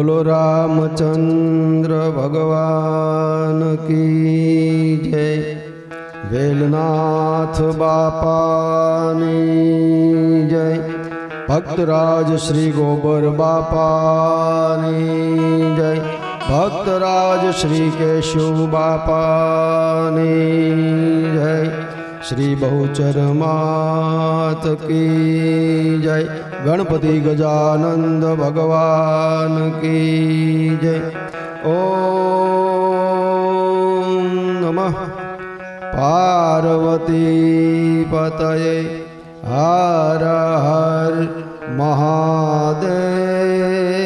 બોલો રામચંદ્ર ભગવાન કી જય. વેલનાથ બાપાની જય. ભક્તરાજ શ્રી ગોબર બાપાની જય. ભક્તરાજ શ્રી કેશવ બાપાની જય. શ્રી બહુચરમાત કી જય. ગણપતિ ગજાનંદ ભગવાન કી જય. ઓ નમઃ. પાર્વતી પતયે. હર હર મહાદેવ.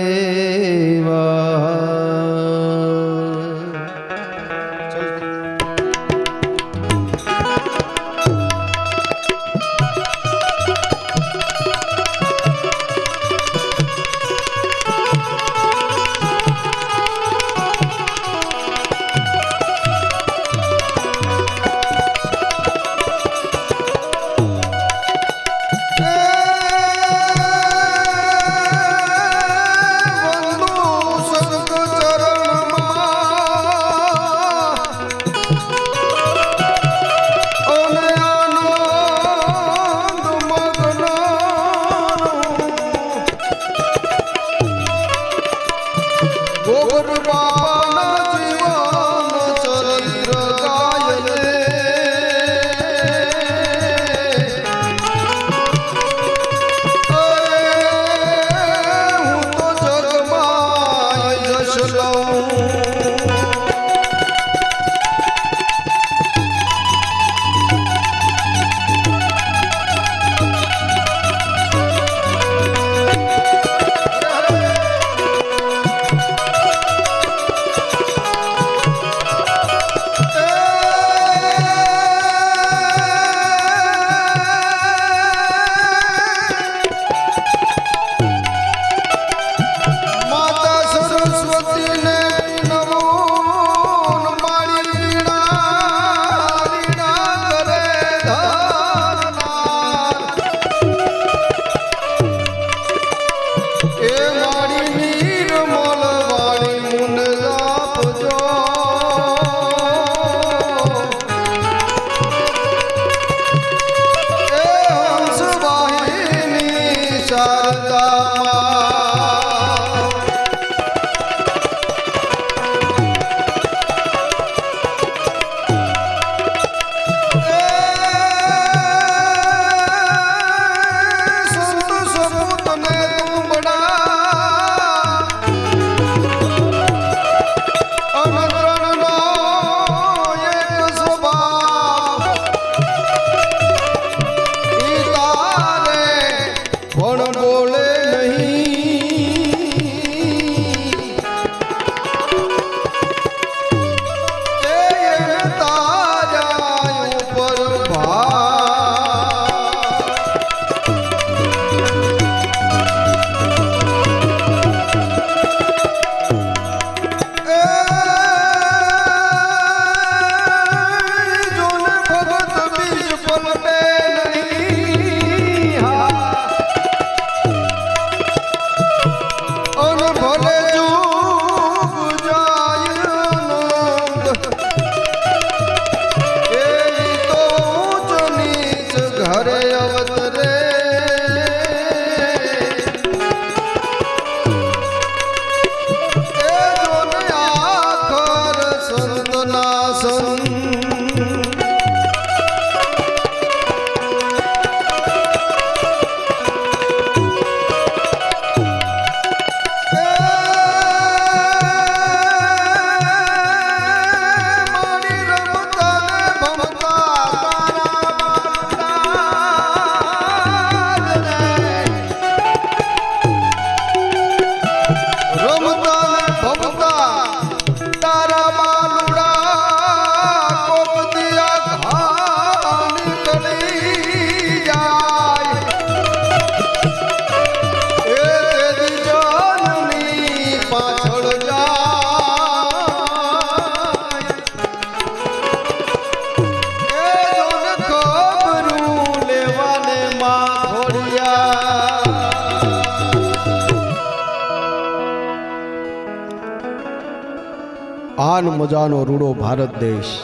મજાનો રૂડો ભારત દેશ.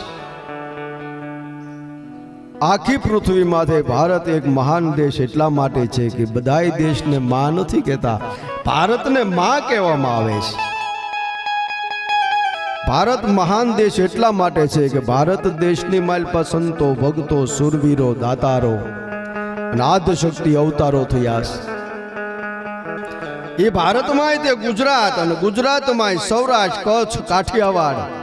આખી પૃથ્વી માથે ભારત એક મહાન દેશ એટલા માટે છે કે બધાય દેશને માં નથી કહેતા, ભારતને માં કહેવામાં આવે છે. ભારત મહાન દેશ એટલા માટે છે કે ભારત દેશની માલપા સંતો ભક્તો, સુરવીરો, દાતારો અને શક્તિ અવતારો થયા છે. એ ભારતમાં તે ગુજરાત અને ગુજરાતમાં સૌરાષ્ટ્ર, કચ્છ, કાઠિયાવાડ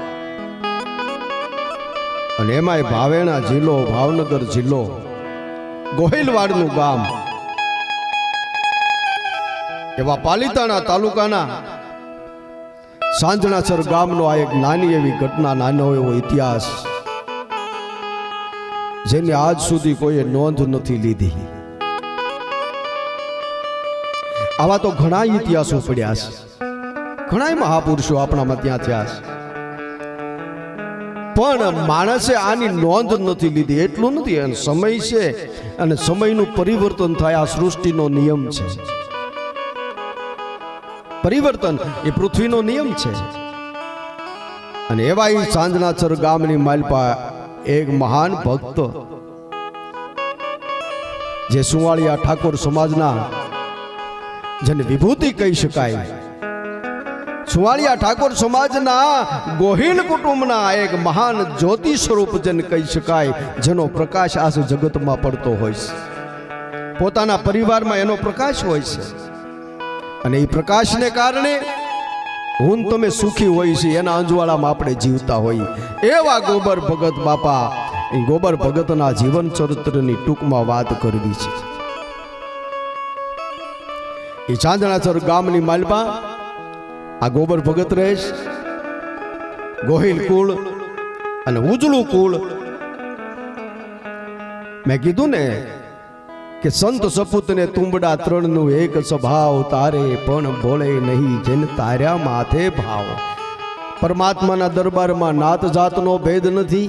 અને એમાંય ભાવેણા જિલ્લો, ભાવનગર જિલ્લો. ગોહિલવાડનું ગામ. એવા પાલિતાણા તાલુકાના સાંજણાસર ગામનો આ એક નાની એવી ઘટના, નાનો એવો ઇતિહાસ, જેની આજ સુધી કોઈએ નોંધ નથી લીધી. આવા તો ઘણા ઇતિહાસો પડ્યા છે. ઘણા મહાપુરુષો આપણામાં ત્યાં થયા છે. પણ માણસે આની નોંધ નથી લીધી. એટલું નથી, અને સમય છે, અને સમયનું પરિવર્તન થાય, આ સૃષ્ટિનો નિયમ છે. પરિવર્તન એ પૃથ્વીનો નિયમ છે. અને એવા એ સાંજનાચર ગામની માલપા એક મહાન ભક્ત, જે સુવાળિયા ઠાકોર સમાજના, જેને વિભૂતિ કહી શકાય સુવાળિયા ઠાકોર સમાજના ગોહિલ કુટુંબના એક મહાન જ્યોતિ સ્વરૂપ જેને કહી શકાય, જેનો પ્રકાશ આજ જગતમાં પડતો હોય છે. પોતાના પરિવારમાં એનો પ્રકાશ હોય છે. અને એ પ્રકાશને કારણે હું તમે સુખી હોય છે, એના અંજવાળામાં આપણે જીવતા હોઈએ. એવા ગોબર ભગત બાપા એ ગોબર ભગતના જીવન ચરિત્રની ટૂંકમાં વાત કરવી છે. એ ચાંદણાસર ગામની માલપા આ ગોબર ભગત રહેશ ગોહિલ કુળ અને ઉજળું કુળ. મેં કીધું ને કે સંત સપૂતને તુંબડા ત્રણનું એક સ્વભાવ તારે પણ ભોળે નહીં, જેન તાર્યા માથે ભાવ. પરમાત્માના દરબારમાં નાત જાતનો ભેદ નથી.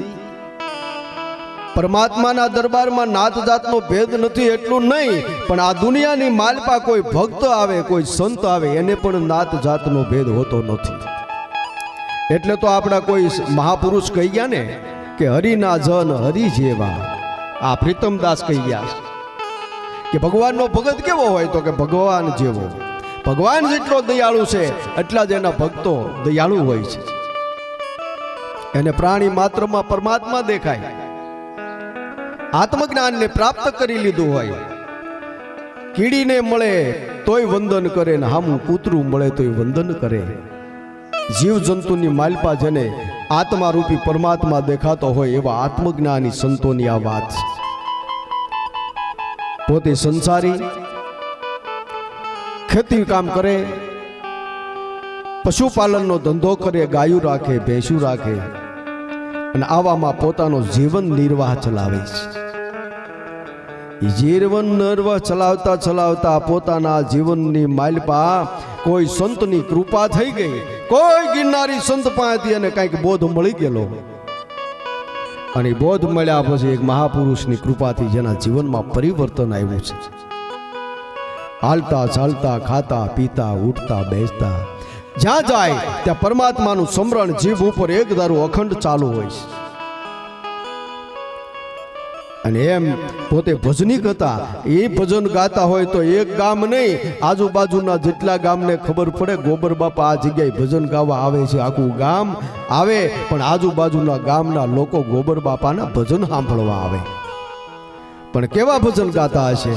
પરમાત્માના દરબારમાં નાત જાતનો ભેદ નથી, એટલું નહીં, પણ આ દુનિયાની માલપા કોઈ ભક્ત આવે, કોઈ સંત આવે, એને પણ નાત જાતનો ભેદ હોતો નથી. એટલે તો આપણા કોઈ મહાપુરુષ કહી ગયા ને કે હરિના જન હરિ જેવા. આ પ્રીતમદાસ કહી ગયા કે ભગવાનનો ભગત કેવો હોય તો કે ભગવાન જેવો. ભગવાન જેટલો દયાળુ છે, એટલા જ એના ભક્તો દયાળુ હોય છે. એને પ્રાણી માત્રમાં પરમાત્મા દેખાય. આત્મજ્ઞાનને પ્રાપ્ત કરી લીધું હોય. કીડીને મળે તોય વંદન કરે ને હામું કૂતરું મળે તોય વંદન કરે. જીવ જંતુની માલપા જેને આત્મા રૂપી પરમાત્મા દેખાતો હોય એવા આત્મજ્ઞાની સંતોની આ વાત. પોતે સંસારી, ખેતી કામ કરે, પશુપાલનનો ધંધો કરે, ગાયું રાખે, ભેંસું રાખે, અને આવામાં પોતાનો જીવન નિર્વાહ ચલાવે છે. ઈ જીવન નિર્વાહ ચલાવતા ચલાવતા પોતાના જીવનની માલપા કોઈ સંતની કૃપા થઈ ગઈ. કોઈ ગિરનારી સંત પાસેથી અને કંઈક બોધ મળી ગયેલો. અને બોધ મળ્યા પછી એક મહાપુરુષની કૃપાથી જેના જીવનમાં પરિવર્તન આવ્યું છે. હાલતા ચાલતા, ખાતા, પીતા, ઉઠતા, બેસતા, જ્યાં જાય ત્યાં પરમાત્માનું સમરણ જીભ ઉપર એક દારૂ અખંડ ચાલુ હોય છે. અને એમ પોતે ભજનિક હતા એ ભજન ગાતા હોય તો એક ગામ નહીં, આજુબાજુના જેટલા ગામને ખબર પડે, ગોબર બાપા આ જગ્યાએ ભજન ગાવા આવે છે, આખું ગામ આવે, પણ આજુબાજુના ગામના લોકો ગોબર બાપાના ભજન સાંભળવા આવે. પણ કેવા ભજન ગાતા હશે?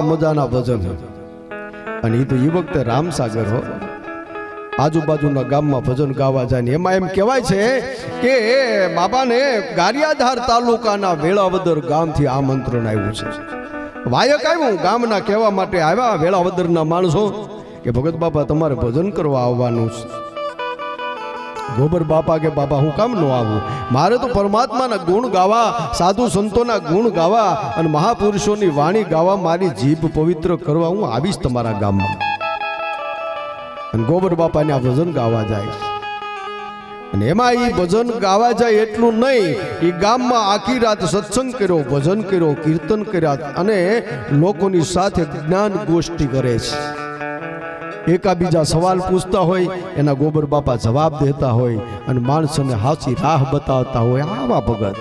મજાના ભજન અને એ તો એ વખતે રામસાગર હો. આજુબાજુના ગામમાં ભજન ગાવા જાય ને એમાં એમ કહેવાય છે કે બાબાને ગારિયાધાર તાલુકાના વેળાવદર ગામથી આમંત્રણ આવ્યું છે. વાયક આવ્યું, ગામના કહેવા માટે આવ્યા વેળાવદરના માણસો કે ભગત બાપા, તમારે ભજન કરવા આવવાનું છે. ગોબર બાપા કે બાપા, હું કામ ન આવું? મારે તો પરમાત્માના ગુણ ગાવા, સાધુ સંતોના ગુણ ગાવા અને મહાપુરુષોની વાણી ગાવા મારી જીભ પવિત્ર કરવા હું આવીશ તમારા ગામમાં. અને ગોબર બાપાને આ ભજન ગાવા જાય અને એમાં એ ભજન ગાવા જાય એટલું નહીં એ ગામમાં આખી રાત સત્સંગ કર્યો, ભજન કર્યો, કીર્તન કર્યા અને લોકોની સાથે જ્ઞાન ગોષ્ઠી કરે છે. એકાબીજા સવાલ પૂછતા હોય, એના ગોબર બાપા જવાબ દેતા હોય અને માણસોને હાસી રાહ બતાવતા હોય આવા ભગત.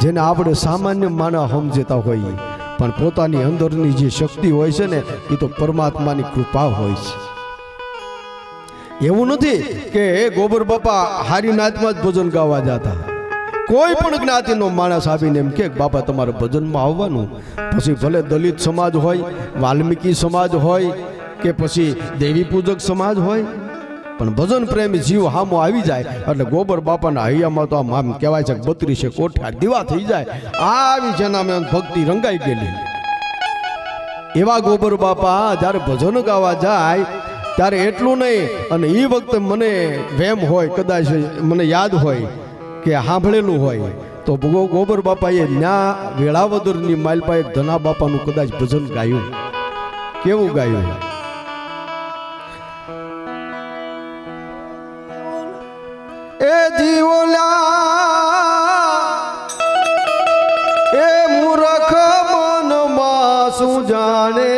જેને આપણે સામાન્ય માનવ સમજતા હોઈએ, પણ પોતાની અંદરની જે શક્તિ હોય છે ને, એ તો પરમાત્માની કૃપા હોય છે. એવું નથી કે ગોબર બાપા હારીનાથમાં જ ભજન ગાવા જતા. કોઈ પણ જ્ઞાતિનો માણસ આવીને એમ કે, બાપા, તમારે ભજનમાં આવવાનું. પછી ભલે દલિત સમાજ હોય, વાલ્મીકી સમાજ હોય કે પછી દેવી પૂજક સમાજ હોય? પણ ભજન પ્રેમી જીવ હામો આવી જાય. એટલે ગોબર બાપાના હૈયામાં તો આમ આમ કહેવાય છે બત્રીસે કોઠા દીવા થઈ જાય. આવી જેના મેં ભક્તિ રંગાઈ ગયેલી. એવા ગોબર બાપા જ્યારે ભજન ગાવા જાય, ત્યારે એટલું નહીં, અને એ વખતે મને વેમ હોય, કદાચ મને યાદ હોય કે સાંભળેલું હોય, તો ગોબર બાપાએ ન્યા વેળાવદરની માલપા એક ધના બાપાનું કદાચ ભજન ગાયું. કેવું ગાયું? એ જીવલા એ મૂર્ખ મનમાં શું જાણે?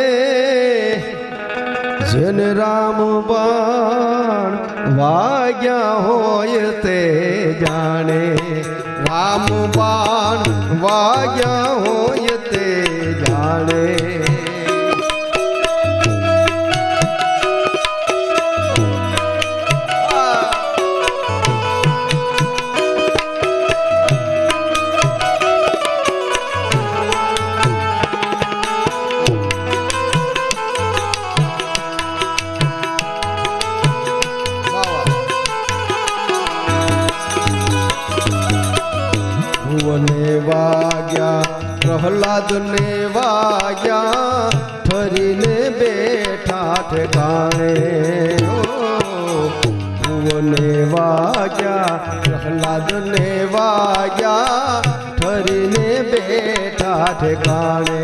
જેને રામ બાણ વાગ્યા હોય તે જાણે. રામ બાણ વાગ્યા હોય પ્રહલાદ ને વાગ્યા ઠરીને બેઠા ઠેકાણે ભુવને વાગ્યા પ્રહલાદ ને વાગ્યા ઠરીને બેઠા ઠેકાણે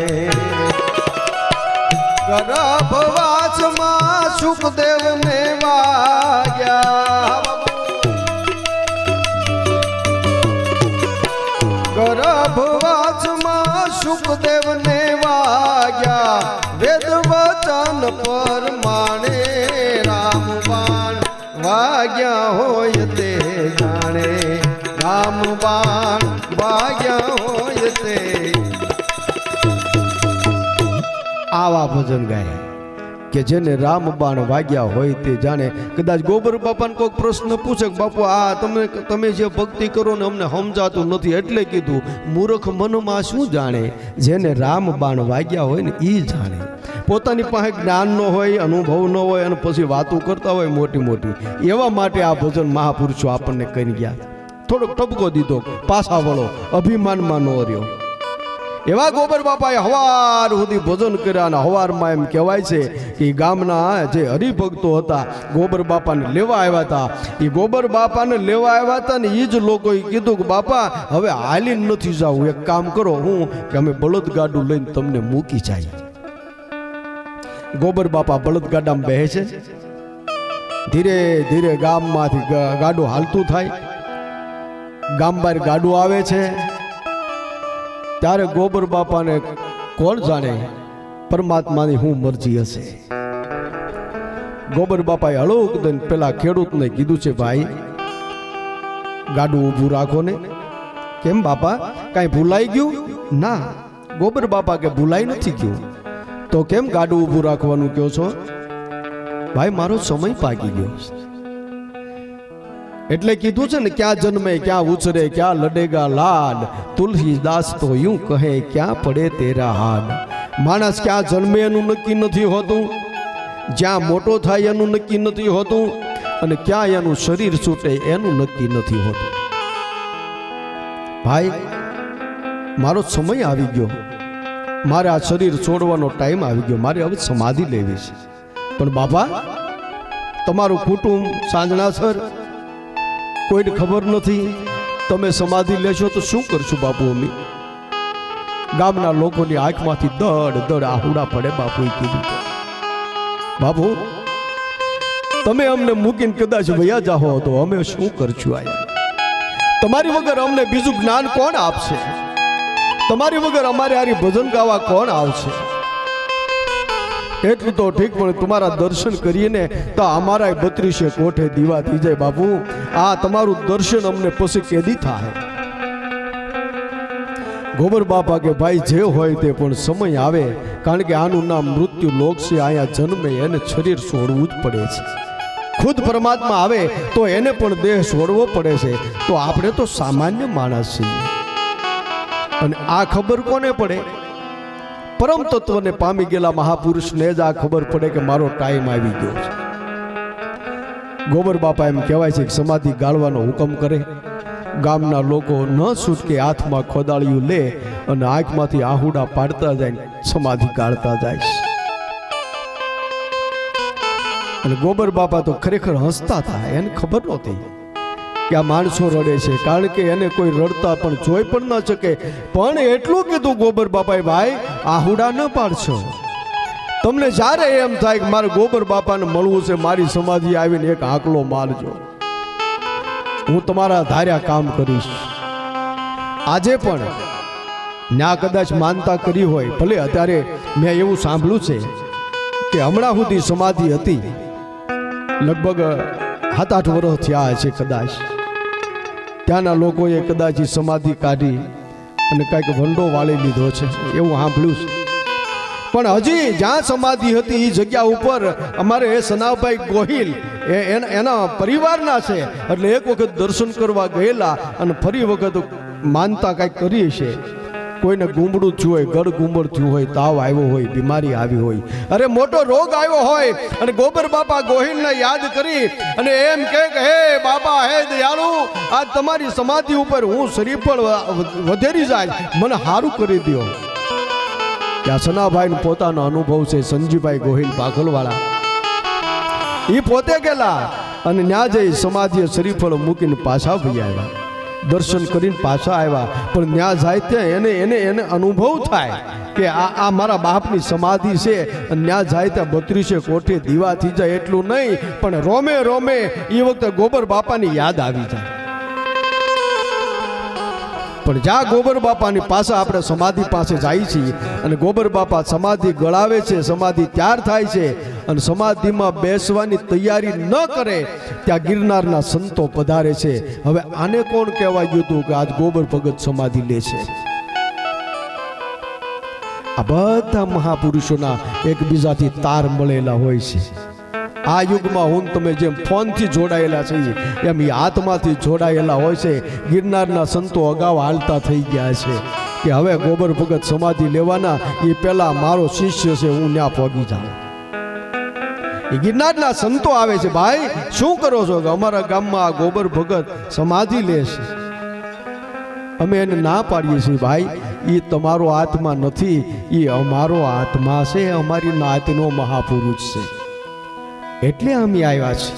ગર્ભવાસમાં સુખદેવ ને વાગ્યા ગર્ભવાસમાં સુખદેવ ને વાગ્યા વેદ વચન પરમાણે રામ બાણ વાગ્યા હોય તે જાણે રામ બાણ વાગ્યા હોય તે આવા ભજન ગાય. કે જેને રામ બાણ વાગ્યા હોય તે જાણે. કદાચ ગોબર બાપાને કોઈક પ્રશ્ન પૂછે કે, બાપુ, આ તમે તમે જે ભક્તિ કરો ને અમને સમજાતું નથી એટલે કીધું. મૂર્ખ મનમાં શું જાણે? જેને રામ બાણ વાગ્યા હોય ને એ જાણે. પોતાની પાસે જ્ઞાન ન હોય, અનુભવ ન હોય અને પછી વાતો કરતા હોય મોટી મોટી. એવા માટે આ ભજન મહાપુરુષો આપણને કરી ગયા. થોડોક ટપકો દીધો. પાછા વળો. અભિમાનમાં ન રહ્યો. એવા ગોબર બાપાએ હવાર સુધી ભોજન કર્યા અને હવારમાં એમ કહેવાય છે કે ગામના જે હરિભક્તો હતા, ગોબર બાપાને લેવા આવ્યા હતા. એ ગોબર બાપાને લેવા આવ્યા હતા ને એ જ લોકોએ કીધું કે, બાપા, હવે હાલીને નથી જાવું. એક કામ કરો હું કે અમે બળદગાડું લઈને તમને મૂકી જાય. ગોબર બાપા બળદગાડામાં બેહે છે. ધીરે ધીરે ગામમાંથી ગાડું હાલતું થાય. ગામ બહાર ગાડું આવે છે. ત્યારે ગોબર બાપાને કોણ જાણે પરમાત્માની હું મરજી હશે? ગોબર બાપાએ હળુક દઈને પેલા ખેડૂતને કીધું છે, ભાઈ, ગાડું ઊભું રાખો ને. કેમ બાપા, કાંઈ ભૂલાઈ ગયું? ના, ગોબર બાપા કે ભૂલાઈ નથી ગયું. તો કેમ ગાડું ઊભું રાખવાનું કહો છો? ભાઈ, મારો સમય પાકી ગયો. એટલે કીધું છે ને, ક્યાં જન્મે, ક્યાં ઉછરે, ક્યાં લડેગા લાડ? તુલસીદાસ તો યું કહે, ક્યાં પડે તેરા હાડ? માણસ ક્યાં જન્મે એનું નક્કી નથી હોતું. જ્યાં મોટો થાય એનું નક્કી નથી હોતું. અને ક્યાં એનું શરીર છૂટે એનું નક્કી નથી હોતું. ભાઈ, મારો સમય આવી ગયો. મારે આ શરીર છોડવાનો ટાઈમ આવી ગયો. મારે હવે સમાધિ લેવી છે. પણ બાપા, તમારું કુટુંબ સાંજણા સર કોઈને ખબર નથી. તમે સમાધિ લેશો તો શું કરશું બાપુ અમી? ગામના લોકોની આંખમાંથી દડ દડ આહુડા પડે બાપુએ કીધું બાપુ, તમે અમને મૂકીને કદાચ વયા જાહો તો અમે શું કરશું આયા? તમારી વગર અમને બીજું જ્ઞાન કોણ આપશે? તમારી વગર અમારે આરી ભજન ગાવા કોણ આવશે? એટલું તો ઠીક, પણ તમારા દર્શન કરીએ તો અમારા બત્રીસે કોઠે દીવા થઈ જાય બાપુ. આ તમારું દર્શન અમને પછી કેદી થાય? ગોબર બાપા કે ભાઈ, જે હોય તે પણ સમય આવે, કારણ કે આનું નામ મૃત્યુ લોક છે અહીંયા જન્મે એને શરીર છોડવું જ પડે છે. ખુદ પરમાત્મા આવે તો એને પણ દેહ છોડવો પડે છે. તો આપણે તો સામાન્ય માણસ છીએ. અને આ ખબર કોને પડે? પરમ તત્વને પામી ગયેલા મહાપુરુષને જ આ ખબર પડે કે મારો ટાઈમ આવી ગયો છે. ગોબર બાપા એમ કહેવાય છે કે સમાધિ ગાળવાનો હુકમ કરે. ગામના લોકો ન છૂટકે હાથમાં ખોદાળિયું લે અને આંખમાંથી આહુડા પાડતા જાય સમાધિ ગાળતા જાય અને ગોબર બાપા તો ખરેખર હસતા હતા, એને ખબર નહોતી કે આ માણસો રડે છે, કારણ કે એને કોઈ રડતા પણ જોઈ પણ ન શકે. પણ એટલું કીધું ગોબર બાપાએ, ભાઈ આહુડા ન પાડશો. તમને જ્યારે એમ થાય કે મારે ગોબર બાપાને મળવું છે, મારી સમાધિ આવીને એક આંકલો મારજો. હું તમારા ધાર્યા કામ કરીશ. આજે પણ ના કદાચ માનતા કરી હોય, ભલે અત્યારે મેં એવું સાંભળ્યું છે કે હમણાં સુધી સમાધિ હતી, લગભગ સાત આઠ વર્ષ થયા છે કદાચ. ત્યાંના લોકોએ કદાચ એ સમાધિ કાઢી અને કાંઈક વંડો વાળી લીધો છે. એવું સાંભળ્યું છે. પણ હજી જ્યાં સમાધિ હતી એ જગ્યા ઉપર અમારે સનાભાઈ ગોહિલ એ એના- પરિવારના છે. એટલે એક વખત દર્શન કરવા ગયેલા અને ફરી વખત માનતા કાંઈક કરી છે કોઈને ગુમડું થયું હોય, ગળ ગુમડ થયું હોય, તાવ આવ્યો હોય, બીમારી આવી હોય. અરે મોટો રોગ આવ્યો હોય અને ગોબર બાપા ગોહિલને યાદ કરી અને એમ કે, હે બાપા, હે દયાળુ, આ તમારી સમાધિ ઉપર હું શરીર પણ વધેરી જાય, મને સારું કરી દો ત્યાં સનાભાઈ પોતાનો અનુભવ છે સંજીભાઈ ગોહિલ પાખલવાળા એ પોતે ગયેલા અને ત્યાં જઈ સમાધિએ શ્રીફળ મૂકીને પાછા ભઈ આવ્યા. દર્શન કરીને પાછા આવ્યા. પણ ન્યા જાય ત્યાં એને એને એને અનુભવ થાય કે આ આ મારા બાપની સમાધિ છે. અને ન્યા જાય ત્યાં બત્રીસે કોઠે દીવા થઈ જાય એટલું નહીં, પણ રોમે રોમે એ વખતે ગોબર બાપાની યાદ આવી જાય. પણ જ્યાં ગોબર બાપાની પાસે આપણે સમાધિ પાસે જાય છીએ અને ગોબર બાપા સમાધિ ગળાવે છે, સમાધિ તૈયાર થાય છે અને સમાધિમાં બેસવાની તૈયારી ન કરે, ત્યાં ગિરનારના સંતો પધારે છે. હવે આને કોણ કહેવાય હતું કે આજ ગોબર ભગત સમાધિ લે છે. આ બધા મહાપુરુષોના એકબીજાથી તાર મળેલા હોય છે. આ યુગમાં હું તમે જેમ ફોનથી જોડાયેલા છીએ, એમ એ હાથમાંથી જોડાયેલા હોય છે, ગિરનારના સંતો અગાઉ હાલતા થઈ ગયા છે. કે હવે ગોબર ભગત સમાધિ લેવાના એ પહેલાં મારો શિષ્ય છે, હું ત્યાં પહોંચી જાઉં. ગિરનારના સંતો આવે છે, ભાઈ, શું કરો છો? કે અમારા ગામમાં ગોબર ભગત સમાધિ લે છે. અમે એને ના પાડીએ છીએ, ભાઈ એ તમારો આત્મા નથી એ અમારો આત્મા છે, અમારી નાતનો મહાપુરુષ છે. એટલે અમે આવ્યા છે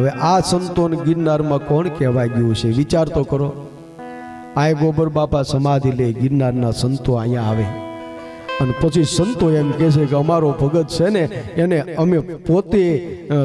હવે આ સંતોન ગિરનારમાં કોણ કહેવાય ગયું છે? વિચાર તો કરો. આ ગોબર બાપા સમાધિ લે ગિરનારના સંતો અહીંયા આવે. અને પછી સંતો એમ કહે છે કે અમારો ભગત છે ને, એને અમે પોતે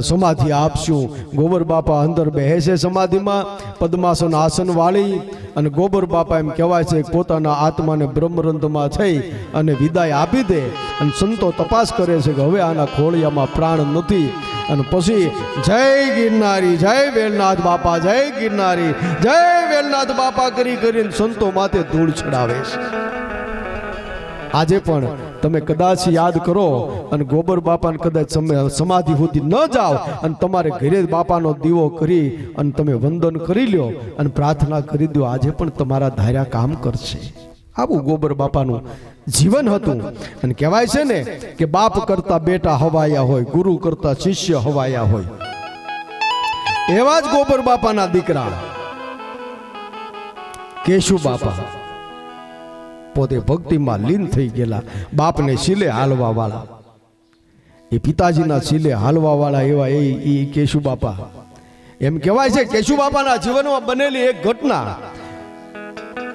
સમાધિ આપશું. ગોબર બાપા અંદર બેસે સમાધિમાં, પદ્માસન આસન વાળી અને ગોબર બાપા એમ કહેવાય છે પોતાના આત્માને બ્રહ્મરંધમાં થઈ અને વિદાય આપી દે અને સંતો તપાસ કરે છે કે હવે આના ખોળિયામાં પ્રાણ નથી. અને પછી જય ગિરનારી, જય વેલનાથ બાપા, જય ગિરનારી, જય વેલનાથ બાપા કરી કરીને સંતો માથે ધૂળ ચડાવે છે. આજે પણ તમે કદાચ યાદ કરો અને ગોબર બાપાને કદાચ સમાધિ સુધી ન જાઓ અને તમારે ઘરે બાપાનો દીવો કરી અને તમે વંદન કરી લ્યો અને પ્રાર્થના કરી દો આજે પણ તમારા ધાર્યા કામ કરશે. આવું ગોબર બાપાનું જીવન હતું. અને કહેવાય છે ને કે બાપ કરતા બેટા હવાયા હોય, ગુરુ કરતા શિષ્ય હવાયા હોય. એવા જ ગોબર બાપાના દીકરા. કેશુ બાપા. પોતે ભક્તિમાં લીન થઈ ગયેલા. બાપને શીલે હાલવા વાળા એ પિતાજીના શીલે હાલવા વાળા એવા એ એ કેશુ બાપા. એમ કહેવાય છે, કેશુ બાપાના જીવનમાં બનેલી એક ઘટના.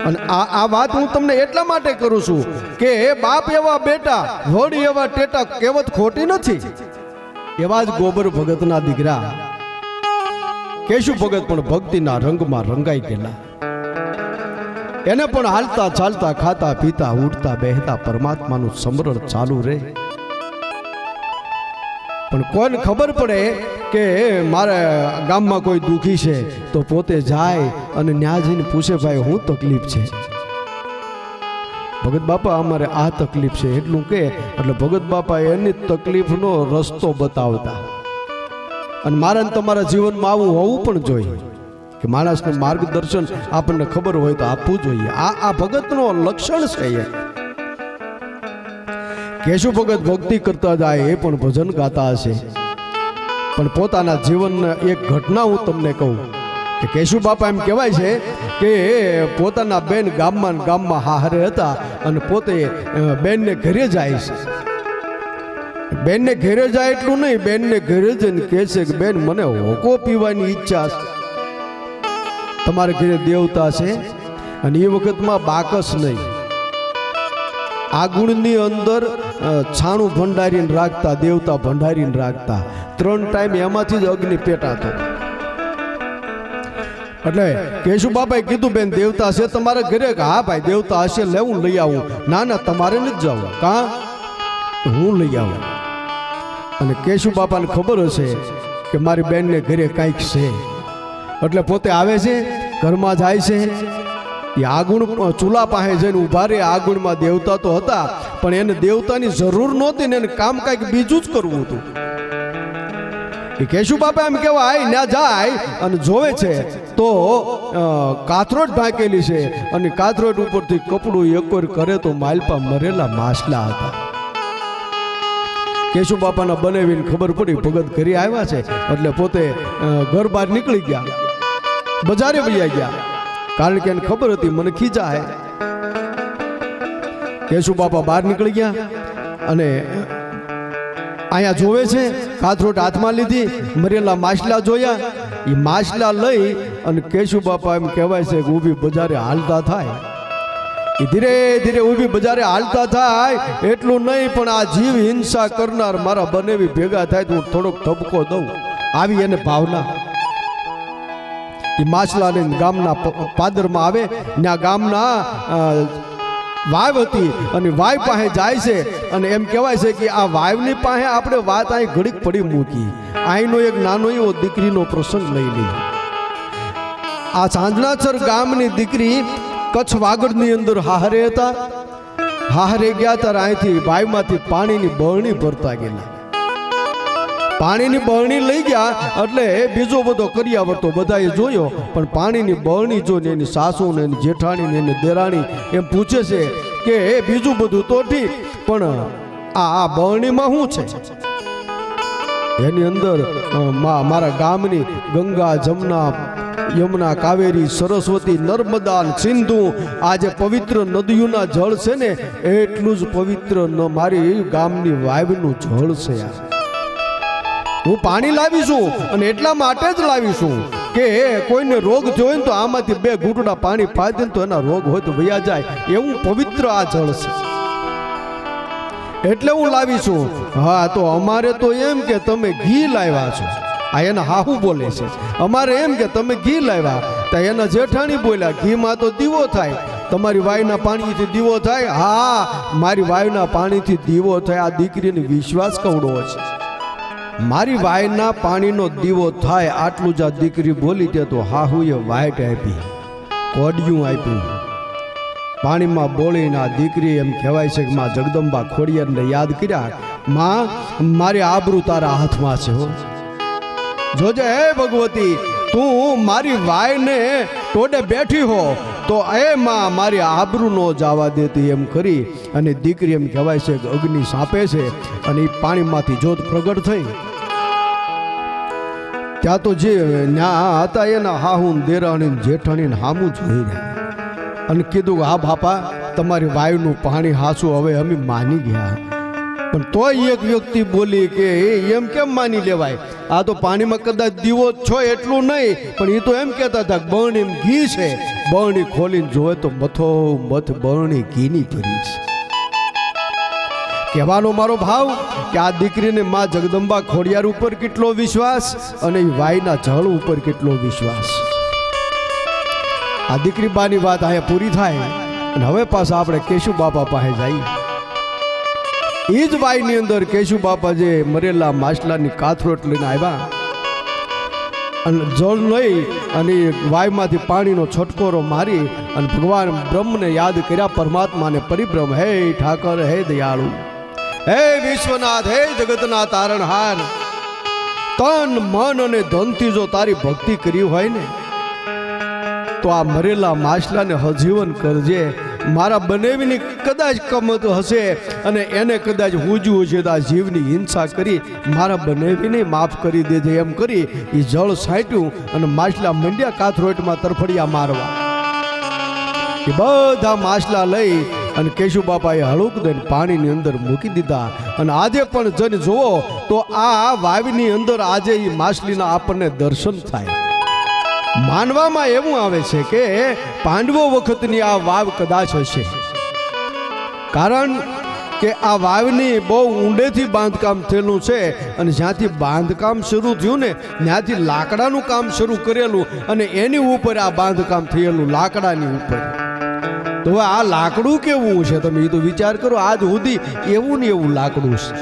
અને આ આ વાત હું તમને એટલા માટે કરું છું કે બાપ એવા બેટા વડ એવા ટેટા કહેવત ખોટી નથી. એવા જ ગોબર ભગતના દીકરા. કેશુ ભગત પણ ભક્તિના રંગમાં રંગાઈ ગયેલા. એને પણ હાલતા ચાલતા, ખાતા, પીતા, ઉઠતા, બેહતા પરમાત્માનું સમરણ ચાલુ રહે પણ કોઈને ખબર પડે કે મારા ગામમાં કોઈ દુઃખી છે, તો પોતે જાય અને ન્યા પૂછે, ભાઈ, હું તકલીફ છે? ભગત બાપા, અમારે આ તકલીફ છે. એટલું કે એટલે ભગત બાપા એની તકલીફનો રસ્તો બતાવતા. અને મારે તમારા જીવનમાં આવું હોવું પણ જોઈએ. કે માણસનું માર્ગદર્શન આપણને ખબર હોય તો આપવું જોઈએ. આ આ ભગતનો લક્ષણ છે એ. કેશુ ભગત ભક્તિ કરતા જાય એ પણ ભજન ગાતા હશે. પણ પોતાના જીવનના એક ઘટના હું તમને કહું કે કેશુ બાપા એમ કહેવાય છે કે પોતાના બેન ગામમાં ગામમાં હારે હતા અને પોતે બેનને ઘરે જાય છે. બેનને ઘરે જાય એટલું નહીં, બેનને ઘરે જઈને કહે છે કે બેન, મને હોકો પીવાની ઈચ્છા છે. તમારે ઘરે દેવતા છે અને એ વખતમાં બાકસ નહીં. આગુણની અંદર છાણું ભંડારીને રાખતા, દેવતા ભંડારીને રાખતા. ત્રણ ટાઈમ એમાંથી જ અગ્નિ પેટાતો. એટલે કેશુ બાપાએ કીધું, બેન, દેવતા છે તમારા ઘરે. હા ભાઈ, દેવતા હશે લેવું લઈ આવું. ના ના, તમારે નથી જવું. કા? હું લઈ આવું. અને કેશુ બાપાને ખબર હશે કે મારી બેનને ઘરે કાંઈક છે. એટલે પોતે આવે છે? ઘરમાં જાય છે. એ આગુણ ચૂલા પાસે જઈને ઊભા રહે. આગુણમાં દેવતા તો હતા, પણ એને દેવતાની જરૂર નહોતી ને એને કામ કાંઈક બીજું જ કરવું હતું. એ કેશુ બાપા, એમ કહેવાય ના જાય અને જોવે છે. તો કાથરોટ ઢાંકેલી છે અને કાથરોટ ઉપરથી કપડું એકોર કરે તો માલપા મરેલા માછલા હતા. કેશુ બાપાના બનાવીને ખબર પડી, ભગત ઘરે આવ્યા છે. એટલે પોતે ઘર બહાર નીકળી ગયા. બજારે વૈયા ગયા. કારણ કે એને ખબર હતી, મને ખીચા હે કેશુ બાપા બહાર નીકળી ગયા અને અહીંયા જોવે છે, કાથરોટ હાથમાં લીધી, મરેલા માછલા જોયા. એ માછલા લઈ અને કેશુ બાપા એમ કહેવાય છે કે ઊભી બજારે હાલતા થાય. એ ધીરે ધીરે ઊભી બજારે હાલતા થાય, એટલું નહીં, પણ આ જીવ હિંસા કરનાર મારા બનેવી ભેગા થાય તો હું થોડોક ધબકો દઉં. આવી એને ભાવના. એ માછલા ગામના પાદરમાં આવે ત્યાં ગામના વાવ હતી અને વાવ પાસે જાય છે અને એમ કહેવાય છે કે આ વાવની પાસે આપણે વાત અહીં ઘડીક પડી મૂકી. અહીંનો એક નાનો એવો દીકરીનો પ્રસંગ લઈ લે આ ચાંદનાચર ગામની દીકરી કચ્છ વાગડની અંદર હાહરે હતા. હાહરે ગયા ત્યારે અહીંથી વાવમાંથી પાણીની બરણી ભરતા ગયેલા. પાણીની બળણી લઈ ગયા એટલે બીજો બધો કર્યા તો બધાએ જોયો. પણ પાણીની બરણી જોઈને એની સાસુ ને એની જેઠાણી ને એની દેરાણી એમ પૂછે છે કે એ બીજું બધું તો ઠીક, પણ આ બળણીમાં શું છે? એની અંદર મારા ગામની ગંગા, જમના, યમુના, કાવેરી, સરસ્વતી, નર્મદા સિંધુ આ જે પવિત્ર નદીઓના જળ છે ને, એટલું જ પવિત્ર મારી ગામની વાવનું જળ છે આ. હું પાણી લાવીશું અને એટલા માટે જ લાવીશું કે કોઈને રોગ થયો તો આમાંથી બે ઘૂંટડા પાણી દે તો એના રોગ હોય તો વયા જાય. એવું પવિત્ર આ જળ છે. એટલે હું લાવીશું. હા, તો અમારે તો એમ કે તમે ઘી લાવ્યા છો. આ એના હાહુ બોલે છે. અમારે એમ કે તમે ઘી લાવ્યા. તો એના જેઠાણી બોલ્યા, ઘીમાં તો દીવો થાય. તમારી વાયુના પાણીથી દીવો થાય. હા, મારી વાયુના પાણીથી દીવો થાય. આ દીકરીને વિશ્વાસ કવડો છે. મારી વાયના પાણીનો દીવો થાય આટલું જ આ દીકરી બોલી તે તો હાહુએ વાઈટ આપી, કોડિયું આપ્યું. પાણીમાં બોલીને આ દીકરી એમ કહેવાય છે કે માં જગદંબા ખોડિયારને યાદ કર્યા, માં, મારી આબરૂ તારા હાથમાં છે હો. જોજે, હે ભગવતી, તું મારી વાયને ટોડે બેઠી હો, તો એ માં મારી આબરૂ ન જવા દેતી. એમ કરી અને દીકરી એમ કહેવાય છે કે અગ્નિ સાપે છે અને એ પાણીમાંથી જોત પ્રગટ થઈ. ત્યાં તો જે ન્યા હતા એના હાહું દેરાણી જેઠાણી હામું જોઈ રહ્યા. અને કીધું, હા બાપા, તમારી વાયુનું પાણી હાસું હવે અમે માની ગયા. પણ તોય એક વ્યક્તિ બોલી કે એમ કેમ માની લેવાય? આ તો પાણીમાં કદાચ દીવો છો એટલું નહીં. પણ એ તો એમ કહેતા હતા બણ એમ ઘી છે. બરણી ખોલીને જોવે તો મથો મથ બરણી ઘીની ભરી છે. કહેવાનો મારો ભાવ કે આ દીકરીને મા જગદંબા ખોડિયાર ઉપર કેટલો વિશ્વાસ અને વાયના જળ ઉપર કેટલો વિશ્વાસ. આ દીકરી બાની વાત અહીંયા પૂરી થાય અને હવે પાછા આપણે કેશુ બાપા પાસે જઈએ. એ જ વાયની અંદર કેશુ બાપા જે મરેલા માછલાની કાથરોટ લઈને આવ્યા. અને જળ લઈ અને વાયમાંથી પાણીનો છટકોરો મારી અને ભગવાન બ્રહ્મને યાદ કર્યા, પરમાત્માને પરિબ્રહ્મ હે ઠાકર, હે દયાળુ. હે વિશ્વનાથ, હે જગતના તારણહાર તન મન અને ધનથી જો તારી ભક્તિ કરી હોય ને, તો આ મરેલા માછલાને હજીવન કરજે. મારા બનેવીની કદાચ કમત હશે અને એને કદાચ હુજવું છે તો આ જીવની હિંસા કરી મારા બનેવીને માફ કરી દેજે એમ કરી એ જળ છાંટ્યું અને માછલા મંડ્યા કાથરોટમાં તરફડિયા મારવા. એ બધા માછલા લઈ અને કેશુ બાપાએ હળુક દઈને પાણીની અંદર મૂકી દીધા. અને આજે પણ જન જુઓ તો આ વાવની અંદર આજે એ માછલીના આપણને દર્શન થાય. માનવામાં એવું આવે છે કે પાંડવો વખતની આ વાવ કદાચ હશે. કારણ કે આ વાવની બહુ ઊંડેથી બાંધકામ થયેલું છે અને જ્યાંથી બાંધકામ શરૂ થયું ને, ત્યાંથી લાકડાનું કામ શરૂ કરેલું અને એની ઉપર આ બાંધકામ થયેલું લાકડાની ઉપર. તો હવે આ લાકડું કેવું છે? તમે એ તો વિચાર કરો, આજ સુધી એવું ને એવું લાકડું છે.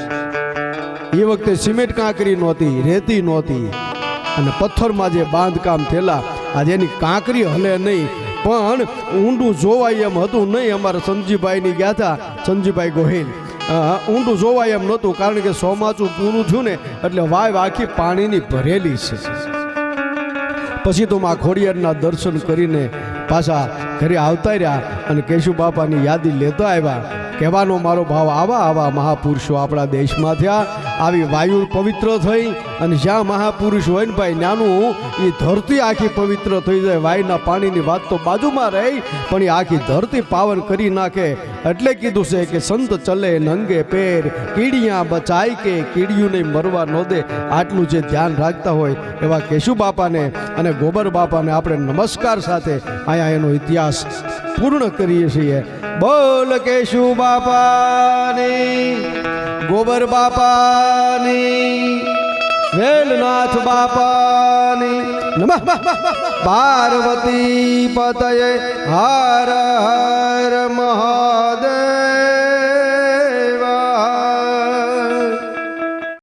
એ વખતે સિમેન્ટ કાંકરી નહોતી, રેતી નહોતી. અને પથ્થરમાં જે બાંધકામ થયેલા, આજે એની કાંકરી હલે નહીં. પણ ઊંડું જોવાય એમ હતું નહીં, અમારા સંજીભાઈની ગયા હતા, સંજીભાઈ ગોહિલ. ઊંડું જોવાય એમ નહોતું, કારણ કે સોમાચું પૂરું થયું ને, એટલે વાય આખી પાણીની ભરેલી છે. પછી તો માં ખોડિયારના દર્શન કરીને પાછા ઘરે આવતા રહ્યા અને કેશુ બાપાની યાદી લેતા આવ્યા. કહેવાનો મારો ભાવ આવા આવા મહાપુરુષો આપણા દેશમાં થયા. આવી વાયુ પવિત્ર થઈ અને જ્યાં મહાપુરુષ હોય ને ભાઈ નાનું એ ધરતી આખી પવિત્ર થઈ જાય. વાયુના પાણીની વાત તો બાજુમાં રહી, પણ એ આખી ધરતી પાવન કરી નાખે. એટલે કીધું છે કે સંત ચલે નંગે પેર, કીડિયા બચાય કે કીડિયું નહીં મરવા ન દે. આટલું જે ધ્યાન રાખતા હોય એવા કેશુ બાપાને અને ગોબર બાપાને આપણે નમસ્કાર સાથે અહીંયા એનો ઇતિહાસ પૂર્ણ કરીએ છીએ. બોલ કેશુ બાપાની, ગોબર બાપાની વેલનાથ બાપાની નમઃ પાર્વતી પતયે હર હર મહાદેવ.